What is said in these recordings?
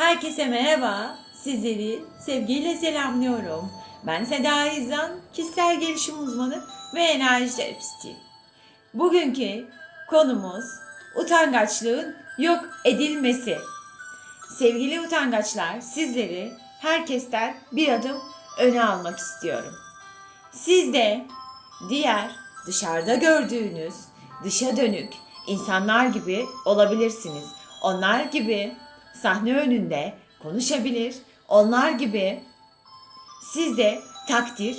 Herkese merhaba. Sizleri sevgiyle selamlıyorum. Ben Seda İzan, kişisel gelişim uzmanı ve enerji terapistiyim. Bugünkü konumuz utangaçlığın yok edilmesi. Sevgili utangaçlar, sizleri herkesten bir adım öne almak istiyorum. Siz de diğer dışarıda gördüğünüz dışa dönük insanlar gibi olabilirsiniz. Onlar gibi sahne önünde konuşabilir. Onlar gibi siz de takdir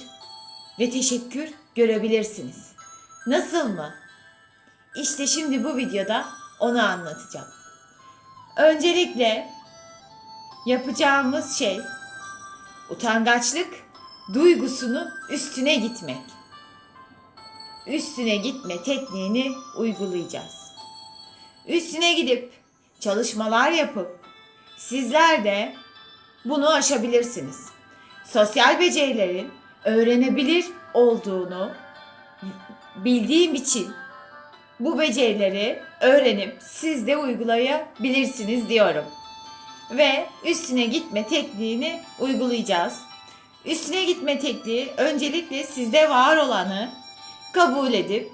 ve teşekkür görebilirsiniz. Nasıl mı? İşte şimdi bu videoda onu anlatacağım. Öncelikle yapacağımız şey utangaçlık duygusunun üstüne gitmek. Üstüne gitme tekniğini uygulayacağız. Üstüne gidip çalışmalar yapıp sizler de bunu aşabilirsiniz. Sosyal becerilerin öğrenebilir olduğunu bildiğim için bu becerileri öğrenip siz de uygulayabilirsiniz diyorum. Ve üstüne gitme tekniğini uygulayacağız. Üstüne gitme tekniği öncelikle sizde var olanı kabul edip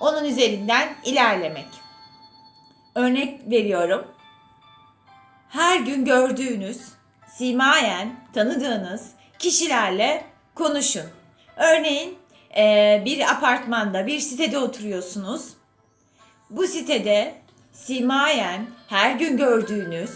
onun üzerinden ilerlemek. Örnek veriyorum. Her gün gördüğünüz, simayen tanıdığınız kişilerle konuşun. Örneğin eee, bir apartmanda, bir sitede oturuyorsunuz. Bu sitede simayen her gün gördüğünüz,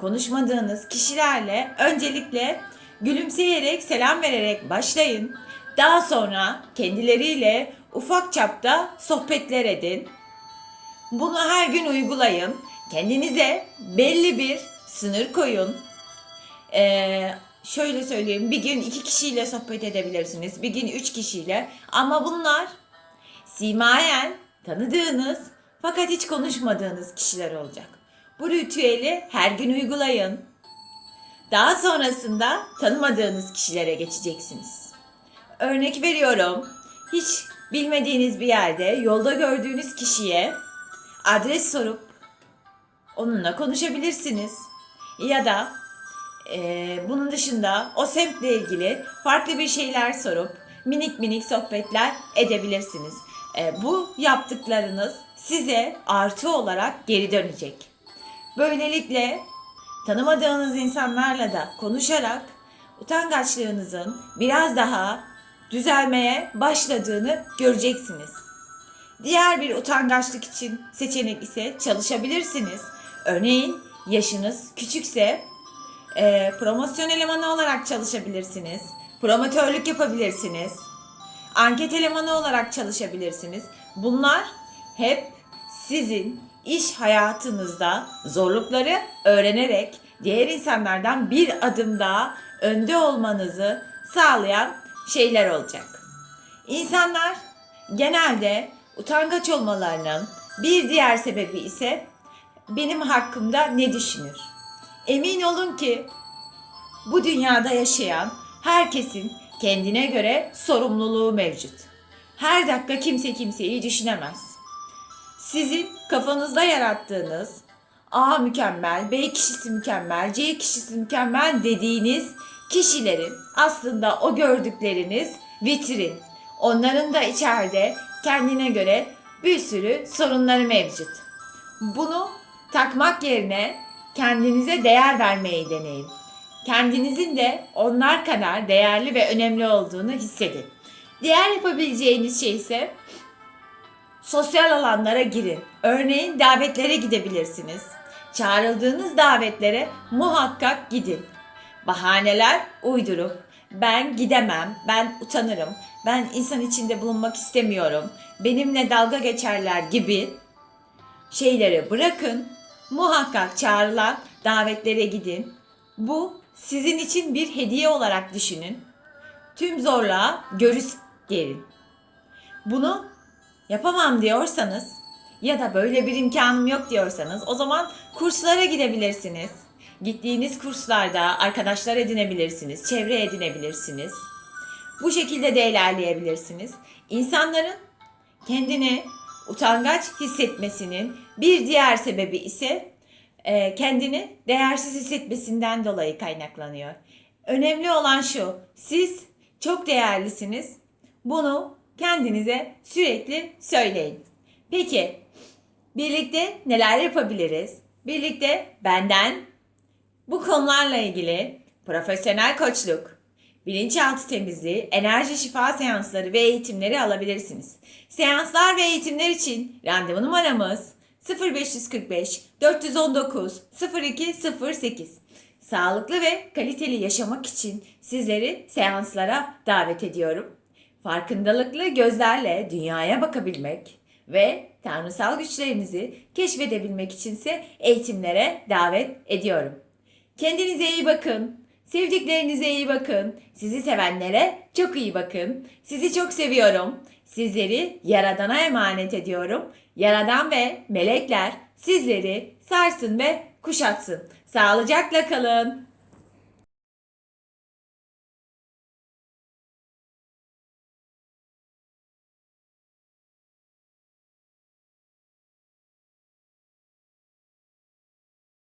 konuşmadığınız kişilerle öncelikle gülümseyerek, selam vererek başlayın. Daha sonra kendileriyle ufak çapta sohbetler edin. Bunu her gün uygulayın. Kendinize belli bir sınır koyun. Ee, şöyle söyleyeyim. Bir gün iki kişiyle sohbet edebilirsiniz. Bir gün üç kişiyle. Ama bunlar simayen tanıdığınız fakat hiç konuşmadığınız kişiler olacak. Bu ritüeli her gün uygulayın. Daha sonrasında tanımadığınız kişilere geçeceksiniz. Örnek veriyorum. Hiç bilmediğiniz bir yerde yolda gördüğünüz kişiye adres sorup onunla konuşabilirsiniz. Ya da eee, bunun dışında o semtle ilgili farklı bir şeyler sorup minik minik sohbetler edebilirsiniz. Eee, bu yaptıklarınız size artı olarak geri dönecek. Böylelikle tanımadığınız insanlarla da konuşarak utangaçlığınızın biraz daha düzelmeye başladığını göreceksiniz. Diğer bir utangaçlık için seçenek ise çalışabilirsiniz. Örneğin yaşınız küçükse e, promosyon elemanı olarak çalışabilirsiniz. Promotörlük yapabilirsiniz. Anket elemanı olarak çalışabilirsiniz. Bunlar hep sizin iş hayatınızda zorlukları öğrenerek diğer insanlardan bir adım daha önde olmanızı sağlayan şeyler olacak. İnsanlar genelde utangaç olmalarının bir diğer sebebi ise benim hakkımda ne düşünür? Emin olun ki bu dünyada yaşayan herkesin kendine göre sorumluluğu mevcut. Her dakika kimse kimseyi düşünemez. Sizin kafanızda yarattığınız A mükemmel, B kişisi mükemmel, C kişisi mükemmel dediğiniz kişilerin aslında o gördükleriniz vitrin. Onların da içeride kendine göre bir sürü sorunları mevcut. Bunu takmak yerine kendinize değer vermeyi deneyin. Kendinizin de onlar kadar değerli ve önemli olduğunu hissedin. Diğer yapabileceğiniz şey ise sosyal alanlara girin. Örneğin davetlere gidebilirsiniz. Çağrıldığınız davetlere muhakkak gidin. Bahaneler uydurup ben gidemem, ben utanırım, ben insan içinde bulunmak istemiyorum, benimle dalga geçerler gibi şeyleri bırakın. Muhakkak çağrılan davetlere gidin. Bu sizin için bir hediye olarak düşünün. Tüm zorluğa görüş gelin. Bunu yapamam diyorsanız ya da böyle bir imkanım yok diyorsanız o zaman kurslara gidebilirsiniz. Gittiğiniz kurslarda arkadaşlar edinebilirsiniz, çevre edinebilirsiniz. Bu şekilde de ilerleyebilirsiniz. İnsanların kendini utangaç hissetmesinin bir diğer sebebi ise e, kendini değersiz hissetmesinden dolayı kaynaklanıyor. Önemli olan şu, siz çok değerlisiniz. Bunu kendinize sürekli söyleyin. Peki, birlikte neler yapabiliriz? Birlikte benden bu konularla ilgili profesyonel koçluk, bilinçaltı temizliği, enerji şifa seansları ve eğitimleri alabilirsiniz. Seanslar ve eğitimler için randevu numaramız 0545 419 0208. Sağlıklı ve kaliteli yaşamak için sizleri seanslara davet ediyorum. Farkındalıklı gözlerle dünyaya bakabilmek ve tanrısal güçlerinizi keşfedebilmek içinse eğitimlere davet ediyorum. Kendinize iyi bakın. Sevdiklerinize iyi bakın. Sizi sevenlere çok iyi bakın. Sizi çok seviyorum. Sizleri Yaradan'a emanet ediyorum. Yaradan ve melekler sizleri sarsın ve kuşatsın. Sağlıcakla kalın.